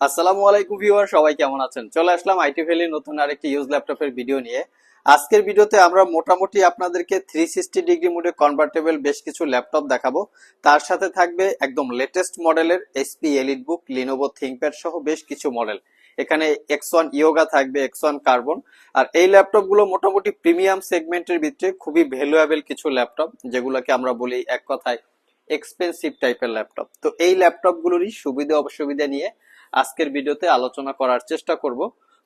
আসসালামু আলাইকুম ভিউয়ার, সবাই কেমন আছেন? চলে আসলাম আইটি ভ্যালি নতুন আরেকটি ইউজ ল্যাপটপের ভিডিও নিয়ে। আজকের ভিডিওতে আমরা মোটামুটি আপনাদেরকে থ্রি সিক্সটি ডিগ্রি মোডে কনভার্টেবল বেশ কিছু ল্যাপটপ দেখাবো। তার সাথে থাকবে একদম লেটেস্ট মডেলের SP elite book Lenovo ThinkPad সহ বেশ কিছু মডেল এখানে এক্স ওয়ান ইয়োগা থাকবে এক্স ওয়ান কার্বন আর এই ল্যাপটপগুলো মোটামুটি প্রিমিয়াম সেগমেন্টের ভিতরে খুবই ভ্যালুয়েবল কিছু ল্যাপটপ যেগুলোকে আমরা বলি এক কথায় এক্সপেন্সিভ টাইপের ল্যাপটপ তো এই ল্যাপটপগুলোরই সুবিধা অসুবিধা নিয়ে আজকের ভিডিওতে আলোচনা করার চেষ্টা করব।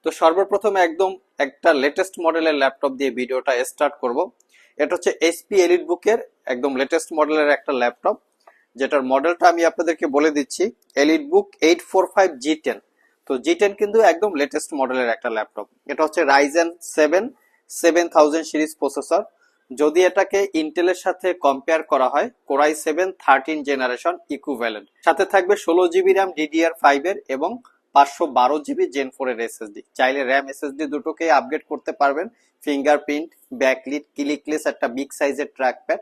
তো সর্বপ্রথম একদম একটা লেটেস্ট মডেলের ল্যাপটপ দিয়ে ভিডিওটা স্টার্ট করব। এটা হচ্ছে এসপি এলিট বুকের একদম লেটেস্ট মডেলের একটা ল্যাপটপ যেটার মডেলটা আমি আপনাদেরকে বলে দিচ্ছি EliteBook eight four five G ten তো জি টেন কিন্তু একদম লেটেস্ট মডেলের একটা ল্যাপটপ এটা হচ্ছে Ryzen seven seven thousand series processor যদি এটাকে ইন্টেলের সাথে কম্পেয়ার করা হয় core i seven thirteen generation equivalent সাথে থাকবে ষোলো জিবি র্যাম ডিডিআর ফাইভ এর এবং পাঁচশো বারো জিবি জেন ফোর এর এসএসডি চাইলে র্যাম এসএসডি দুটোকেই আপগ্রেড করতে পারবেন। ফিঙ্গারপ্রিন্ট ব্যাকলিট ক্লিকলেস একটা বিগ সাইজের ট্র্যাকপ্যাড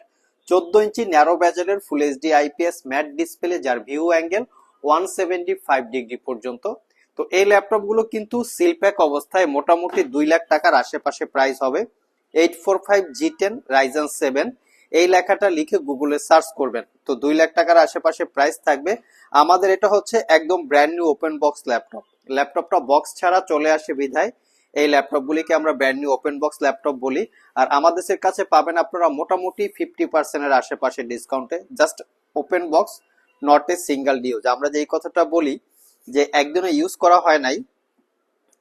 চোদ্দ ইঞ্চি narrow ব্যাজেলের full HD IPS matte display যার view angle one seventy five degree পর্যন্ত। তো এই ল্যাপটপগুলো কিন্তু সিলপ্যাক অবস্থায় মোটামুটি দুই লাখ টাকার আশেপাশে প্রাইস হবে। Eight four five G ten Ryzen seven এই লেখাটা লিখে গুগলে সার্চ করবেন। তো দুই লাখ টাকার আশেপাশে প্রাইস থাকবে। আমাদের এটা হচ্ছে একদম brand new open box laptop ল্যাপটপটা বক্স ছাড়া চলে আসে বিধায় এই ল্যাপটপগুলিকে আমরা brand new open box laptop বলি। আর আমাদের কাছে পাবেন আপনারা মোটামুটি ফিফটি পার্সেন্টের আশেপাশে ডিসকাউন্টে just open box not a single use আমরা যেই কথাটা বলি যে একদিনে ইউজ করা হয় নাই।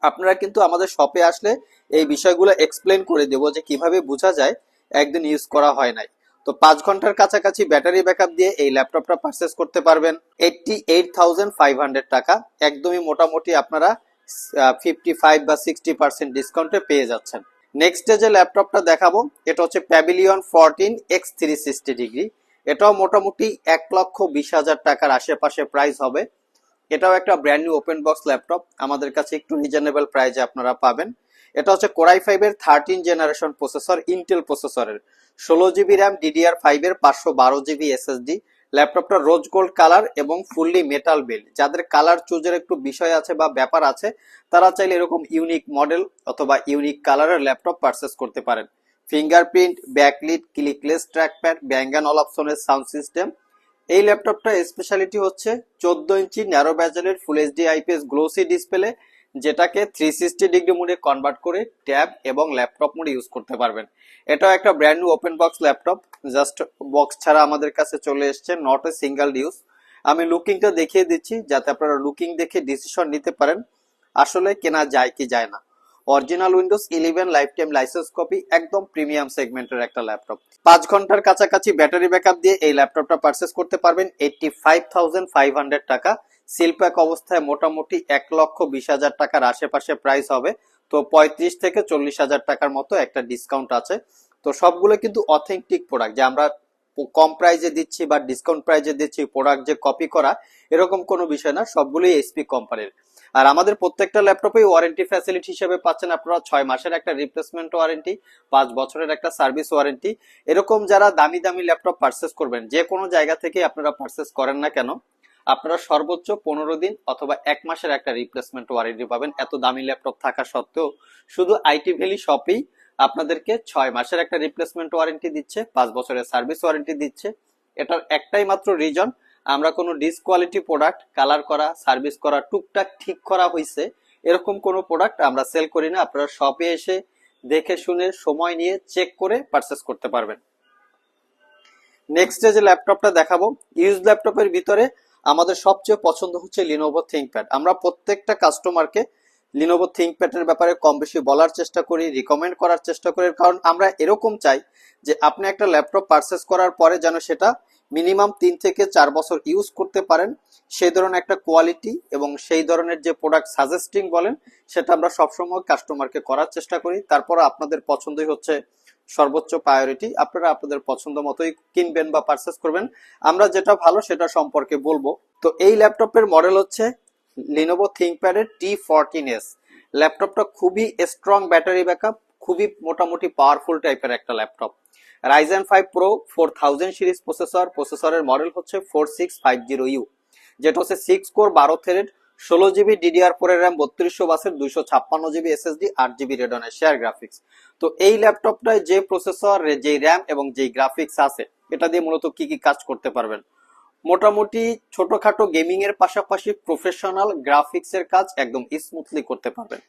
আপনারা কিন্তু আমাদের শপে আসলে এই বিষয়গুলো এক্সপ্লেন করে দেবো যে কীভাবে বোঝা যায় একদিন ইউজ করা হয় নাই। তো পাঁচ ঘণ্টার কাছাকাছি ব্যাটারি ব্যাকআপ দিয়ে এই ল্যাপটপটা পারচেস করতে পারবেন। Eighty eight thousand five hundred টাকা। একদমই মোটামুটি আপনারা ফিফটি ফাইভ বা সিক্সটি পার্সেন্ট ডিসকাউন্টে পেয়ে যাচ্ছেন। নেক্সট যে ল্যাপটপটা দেখাবো, এটা হচ্ছে Pavilion fourteen X three sixty degree এটাও মোটামুটি এক লক্ষ বিশ হাজার টাকার আশেপাশে প্রাইস হবে। এটাও একটা brand new open box laptop আমাদের কাছে একটু রিজনেবল প্রাইজে আপনারা পাবেন। এটা হচ্ছে কোরাই ফাইভ এর থার্টিন জেনারেশন প্রসেসর ইন্টেল প্রসেসরের ষোলো জিবি র্যাম ডিডিআর ফাইভ এর পাঁচশো বারো জিবি এসএসডি ল্যাপটপটা রোজ গোল্ড কালার এবং ফুললি মেটাল বিল্ড যাদের কালার চুজের একটু বিষয় আছে বা ব্যাপার আছে, তারা চাইলে এরকম ইউনিক মডেল অথবা ইউনিক কালারের ল্যাপটপ পারচেস করতে পারেন। Fingerprint backlit clickless trackpad Bang and all অপশনের সাউন্ড সিস্টেম এই ল্যাপটপটা স্পেশালিটি হচ্ছে চোদ্দ ইঞ্চি narrow ব্যাজেলের full HD IPS glossy display যেটাকে থ্রি সিক্সটি ডিগ্রি মোডে কনভার্ট করে ট্যাব এবং ল্যাপটপ মোডে ইউজ করতে পারবেন। এটাও একটা brand new open box laptop just box ছাড়া আমাদের কাছে চলে এসছে নট এ সিঙ্গেল ইউজ আমি লুকিংটা দেখিয়ে দিচ্ছি, যাতে আপনারা লুকিং দেখে ডিসিশন নিতে পারেন। আসলে কেনা যায় কি যায় না। Original Windows eleven life time licence copy একদম প্রিমিয়াম সেগমেন্টের একটা ল্যাপটপ পাঁচ ঘণ্টার কাছাকাছি ব্যাটারি ব্যাকআপ দিয়ে এই ল্যাপটপটা পারচেস করতে পারবেন eighty five thousand five hundred টাকা। সিলপ্যাক অবস্থায় মোটামুটি এক লক্ষ বিশ হাজার টাকার আশেপাশে প্রাইস হবে। তো পঁয়ত্রিশ থেকে চল্লিশ হাজার টাকার মতো একটা ডিসকাউন্ট আছে। তো সবগুলো কিন্তু অথেন্টিক প্রোডাক্ট যে আমরা কম প্রাইজে দিচ্ছি বা ডিসকাউন্ট প্রাইজে দিচ্ছি প্রোডাক্ট যে কপি করা, এরকম কোনো বিষয় না, সবগুলোই এসপি কোম্পানির আর আমাদের প্রত্যেকটা ল্যাপটপে ওয়ারেন্টি ফ্যাসিলিটি হিসেবে পাচ্ছেন আপনারা ছয় মাসের একটা রিপ্লেসমেন্ট ওয়ারেন্টি পাঁচ বছরের একটা সার্ভিস ওয়ারেন্টি এরকম যারা দামি দামি ল্যাপটপ পারচেস করবেন, যে কোনো জায়গা থেকে আপনারা পারচেস করেন না কেন, আপনারা সর্বোচ্চ পনেরো দিন অথবা এক মাসের একটা রিপ্লেসমেন্ট ওয়ারেন্টি পাবেন। এত দামি ল্যাপটপ থাকা সত্ত্বেও শুধু আইটি ভ্যালি শপেই আপনাদেরকে ছয় মাসের একটা রিপ্লেসমেন্ট ওয়ারেন্টি দিচ্ছে, পাঁচ বছরের সার্ভিস ওয়ারেন্টি দিচ্ছে। এটার একটাই মাত্র রিজন আমরা কোনো ডিসকোয়ালিটি প্রোডাক্ট কালার করা সার্ভিস করা, টুকটাক ঠিক করা হয়েছে এরকম কোনো প্রোডাক্ট আমরা সেল করি না। আপনারা শপে এসে দেখে শুনে সময় নিয়ে চেক করে পারচেস করতে পারবেন। নেক্সট যে ল্যাপটপটা দেখাবো ইউজ ল্যাপটপের ভিতরে আমাদের সবচেয়ে পছন্দ হচ্ছে লিনোভো থিঙ্কপ্যাড আমরা প্রত্যেকটা কাস্টমারকে লিনোভো থিঙ্কপ্যাডের ব্যাপারে কম বেশি বলার চেষ্টা করি রিকমেন্ড করার চেষ্টা করি, কারণ আমরা এরকম চাই যে আপনি একটা ল্যাপটপ পারচেস করার পরে যেন সেটা মিনিমাম তিন থেকে চার বছর ইউজ করতে পারেন। সেই ধরনের একটা কোয়ালিটি এবং সেই ধরনের যে প্রোডাক্ট সাজেস্টিং বলেন, সেটা আমরা সবসময় কাস্টমারকে করার চেষ্টা করি। তারপর আপনাদের পছন্দই হচ্ছে সর্বোচ্চ প্রায়োরিটি আপনারা আপনাদের পছন্দ মতোই কিনবেন বা পারচেস করবেন। আমরা যেটা ভালো সেটা সম্পর্কে বলব। তো এই ল্যাপটপের মডেল হচ্ছে লিনোভো থিঙ্কপ্যাডের টি ফোরটিন এস ল্যাপটপটা খুবই স্ট্রং ব্যাটারি ব্যাকআপ খুবই মোটামুটি পাওয়ারফুল টাইপের একটা laptop Ryzen five pro four thousand series processor প্রসেসরের মডেল হচ্ছে four six five zero U যেটা হচ্ছে সিক্স কোর বারো থ্রেড ষোলো জিবি ডিডিআর ফোর র্যাম বত্রিশশো বাসের, দুইশো ছাপ্পান্ন জিবি এসএসডি আট জিবি রেডনের শেয়ার গ্রাফিক্স তো এই ল্যাপটপটায় যে প্রসেসর যে র্যাম এবং যে গ্রাফিক্স আছে, এটা দিয়ে মূলত কি কি কাজ করতে পারবেন? মোটামুটি ছোটখাটো গেমিং এর পাশাপাশি প্রফেশনাল গ্রাফিক্স এর কাজ একদম স্মুথলি করতে পারবেন।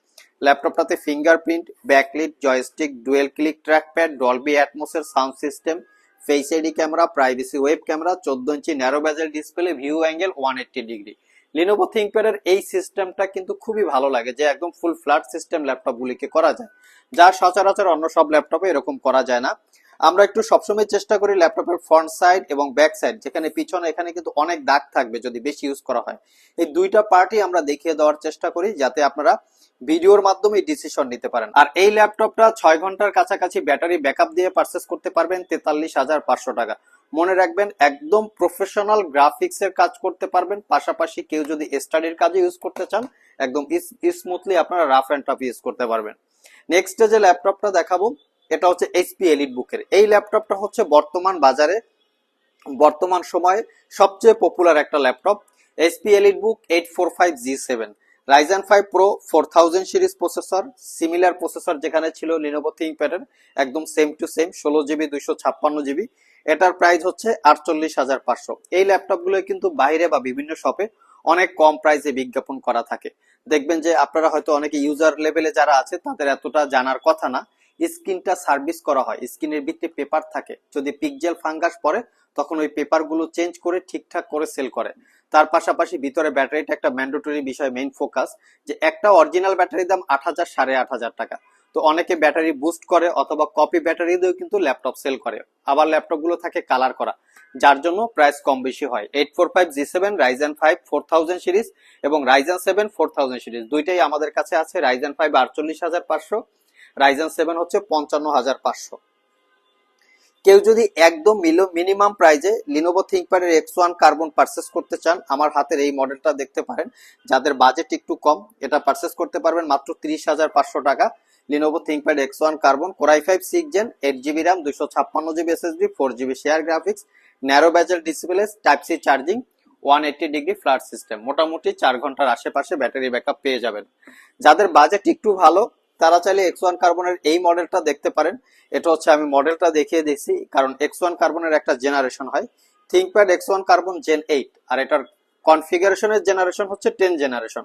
ল্যাপটপটাতে fingerprint backlit joystick dual click trackpad Dolby অ্যাটমোসের sound system face ID camera privacy web camera চোদ্দ ইঞ্চি narrow bezel display view angle one eighty degree Lenovo থিঙ্কপ্যাডের এই সিস্টেমটা কিন্তু খুবই ভালো লাগে যে একদম ফুল ফ্ল্যাট সিস্টেম ল্যাপটপগুলিকে করা যায়। যা সচরাচর অন্য সব ল্যাপটপে এরকম করা যায় না। আমরা একটু সবসময় চেষ্টা করি ল্যাপটপের ফ্রন্ট সাইড এবং ব্যাক সাইড যেখানে পিছনে, এখানে কিন্তু অনেক দাগ থাকবে যদি বেশি ইউজ করা হয়। এই দুইটা পার্টই আমরা দেখিয়ে দেওয়ার চেষ্টা করি যাতে আপনারা ভিডিওর মাধ্যমে ডিসিশন নিতে পারেন। আর এই ল্যাপটপটা ছয় ঘণ্টার কাছাকাছি ব্যাটারি ব্যাকআপ দিয়ে পারচেস করতে পারবেন তেতাল্লিশ হাজার পাঁচশো টাকা। মনে রাখবেন, একদম প্রফেশনাল গ্রাফিক্স এর কাজ করতে পারবেন, পাশাপাশি কেউ যদি স্টাডির কাজে ইউজ করতে চান, একদম স্মুথলি আপনারা রাফ অ্যান্ড টাফ ইউজ করতে পারবেন। নেক্সট যে ল্যাপটপটা দেখাবো এটা হচ্ছে এইচপি এলিট বুকের এই ল্যাপটপটা হচ্ছে বর্তমান বাজারে, বর্তমান সময়ে সবচেয়ে পপুলার একটা laptop HP EliteBook eight four five G seven Ryzen five pro four thousand series processor similar processor যেখানে ছিল লিনোভো থিঙ্কপ্যাডের একদম সেম টু সেম ষোলো জিবি দুইশো ছাপ্পান্ন জিবি এটার প্রাইস হচ্ছে আটচল্লিশ হাজার পাঁচশো। এই ল্যাপটপগুলো কিন্তু বাইরে বা বিভিন্ন শপে অনেক কম প্রাইসে বিজ্ঞাপন করা থাকে। দেখবেন যে আপনারা হয়তো অনেকে ইউজার লেভেলে যারা আছে, তাদের এতটা জানার কথা না। স্ক্রিনটা সার্ভিস করা হয়। স্ক্রিনের ভিত্তি পেপার থাকে। যদি পিকজেল ফাঙ্গাস পড়ে, তখন ওই পেপারগুলো চেঞ্জ করে ঠিকঠাক করে সেল করে। তার পাশাপাশি ভিতরে ব্যাটারিটা একটা ম্যান্ডেটরি বিষয় মেইন ফোকাস যে একটা অরিজিনাল ব্যাটারির দাম আট হাজার, সাড়ে আট হাজার টাকা। তো অনেকে ব্যাটারি বুস্ট করে অথবা কপি ব্যাটারি দিয়েও কিন্তু ল্যাপটপ সেল করে। আবার ল্যাপটপগুলো থাকে কালার করা, যার জন্য প্রাইস কম বেশি হয়। Eight four five G seven Ryzen five four thousand series এবং Ryzen seven four thousand series দুইটাই আমাদের কাছে আছে রাইজেন ফাইভ আটচল্লিশ হাজার পাঁচশো রাইজেন সেভেন হচ্ছে পঞ্চান্ন হাজার পাঁচশো। কেউ যদি একদম মিনিমাম প্রাইজে লিনোভো থিঙ্কপ্যাডের এক্স ওয়ান কার্বন পারচেস করতে চান, আমার হাতের এই মডেলটা দেখতে পারেন। যাদের বাজেট একটু কম, এটা পারচেস করতে পারবেন মাত্র তিরিশ হাজার পাঁচশো টাকা Lenovo ThinkPad X one Carbon core i five six Gen eight GB RAM দুশো ছাপ্পান্ন GB SSD four GB share graphics narrow bezel display type C charging one eighty degree flat system মোটামুটি চার ঘণ্টার আশেপাশে ব্যাটারি ব্যাকআপ পেয়ে যাবেন। যাদের budget একটু ভালো তারা চাইলে এক্স ওয়ান কার্বনের এই মডেলটা দেখতে পারেন। এটা হচ্ছে আমি মডেলটা দেখিয়ে দিচ্ছি, কারণ এক্স ওয়ান কার্বনের একটা জেনারেশন হয়। ThinkPad X one Carbon Gen eight আর এটার কনফিগারেশনের জেনারেশন হচ্ছে টেন জেনারেশন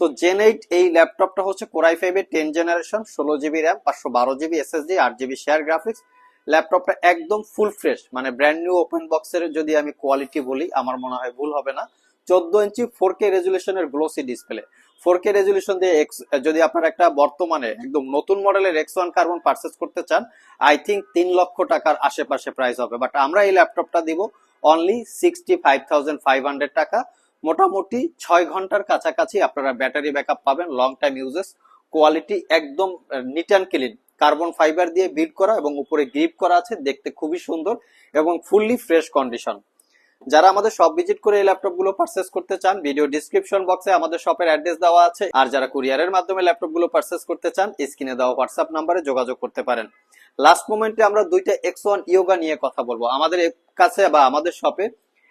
তো জেন এইট এই ল্যাপটপটা হচ্ছে কোরাই ফাইভ ফাইভের টেন জেনারেশন ষোলো জিবি র্যাম পাঁচশো বারো জিবি এসএসডি আট জিবি শেয়ার গ্রাফিক্স ল্যাপটপটা একদম ফুল ফ্রেশ মানে ব্র্যান্ড নিউ ওপেন বক্সের যদি আমি কোয়ালিটি বলি, আমার মনে হয় ভুল হবে না। চোদ্দ ইঞ্চি four K রেজুলেশনের glossy display four K resolution দিয়ে এক্স যদি আপনার একটা বর্তমানে একদম নতুন মডেলের এক্স ওয়ান কার্বন পারচেস করতে চান আই থিঙ্ক তিন লক্ষ টাকার আশেপাশে প্রাইস হবে। বাট আমরা এই ল্যাপটপটা দিব only sixty five thousand five hundred টাকা। মোটামুটি ছয় ঘণ্টার কাছাকাছি আপনারা ব্যাটারি ব্যাকআপ পাবেন লং টাইম ইউজেস কোয়ালিটি একদম neat and clean carbon fibre দিয়ে বিল্ড করা এবং উপরে গ্রিপ করা আছে, দেখতে খুবই সুন্দর এবং ফুললি ফ্রেশ কন্ডিশন যারা আমাদের শপ ভিজিট করে এই ল্যাপটপগুলো পারচেস করতে চান ভিডিও ডিসক্রিপশন বক্সে আমাদের শপের অ্যাড্রেস দেওয়া আছে। আর যারা কুরিয়ারের মাধ্যমে ল্যাপটপগুলো পারচেস করতে চান স্ক্রিনে দেওয়া হোয়াটসঅ্যাপ নাম্বারে যোগাযোগ করতে পারেন। লাস্ট মোমেন্টে আমরা দুইটা এক্স ওয়ান ইয়োগা নিয়ে কথা বলব। আমাদের কাছে বা আমাদের শপে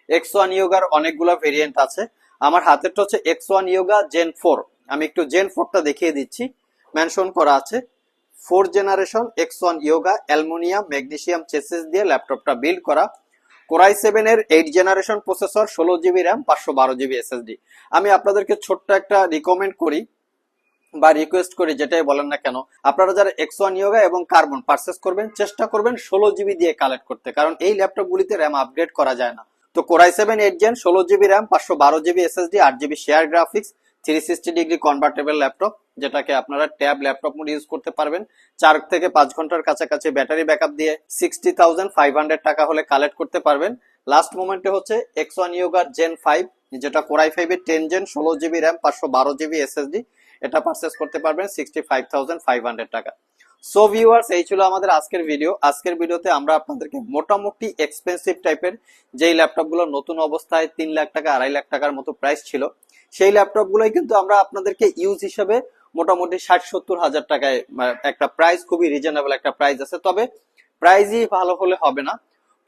এক্স ওয়ান ইয়োগার অনেকগুলো ভেরিয়েন্ট আছে। আমার হাতেরটা হচ্ছে X one Yoga Gen four আমি একটু জেন ফোরটা দেখিয়ে দিচ্ছি। মেনশন করা আছে। Four generation X one Yoga aluminium, magnesium chassis দিয়ে ল্যাপটপটা বিল্ড করা। কোরাই সেভেন এর এইট জেনারেশন প্রসেসর ষোলো জিবি র্যাম পাঁচশো বারো জিবি এসএসডি আমি আপনাদেরকে ছোট্ট একটা রিকমেন্ড করি বা রিকোয়েস্ট করি, যেটাই বলেন না কেন। আপনারা যারা এক্স ইয়োগা এবং কার্বন পারচেস করবেন, চেষ্টা করবেন ষোলো জিবি দিয়ে কালেক্ট করতে, কারণ এই ল্যাপটপ গুলিতে র্যাম আপগ্রেড করা যায় না। তো core i seven eight Gen ষোলো জিবি র্যাম পাঁচশো বারো জিবি এসএসডি আট GB share graphics three sixty degree convertible laptop যেটাকে আপনারা ট্যাব ল্যাপটপ মোড ইউজ করতে পারবেন। চার থেকে পাঁচ ঘণ্টার কাছাকাছি ব্যাটারি ব্যাকআপ দিয়ে সিক্সটি টাকা হলে কালেক্ট করতে পারবেন। লাস্ট মোমেন্টে হচ্ছে এক্স ওয়ান ইয়োগার জেন ফাইভ যেটা কোরাই ফাইভের টেন জেন ষোলো জিবি র্যাম পাঁচশো বারো জিবি এসএসডি এটা পারচেস করতে পারবেন sixty five thousand five hundred টাকা। সো ভিউয়ার্স এই ছিল আমাদের আজকের ভিডিও আজকের ভিডিওতে আমরা আপনাদেরকে মোটামুটি এক্সপেন্সিভ টাইপের যেই ল্যাপটপগুলো নতুন অবস্থায় তিন লাখ টাকা, আড়াই লাখ টাকার মতো প্রাইস ছিল, সেই ল্যাপটপগুলোই কিন্তু আমরা আপনাদেরকে ইউজ হিসেবে মোটামুটি ষাট, সত্তর হাজার টাকায় একটা প্রাইস খুবই রিজনেবল একটা প্রাইস আছে। তবে প্রাইসই ভালো হলে হবে না।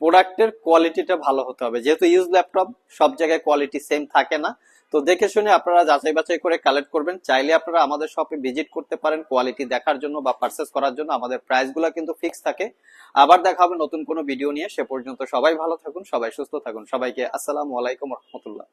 প্রোডাক্টের কোয়ালিটিটা ভালো হতে হবে। যেহেতু ইউজ ল্যাপটপ সব জায়গায় কোয়ালিটি সেম থাকে না। তো দেখে শুনে আপনারা যাচাই বাছাই করে কালেক্ট করবেন। চাইলে আপনারা আমাদের শপে ভিজিট করতে পারেন কোয়ালিটি দেখার জন্য বা পারচেস করার জন্য। আমাদের প্রাইসগুলো কিন্তু ফিক্স থাকে। আবার দেখা হবে নতুন কোনো ভিডিও নিয়ে। সে পর্যন্ত সবাই ভালো থাকুন, সবাই সুস্থ থাকুন। সবাইকে আসসালামু আলাইকুম রহমতুল্লাহ।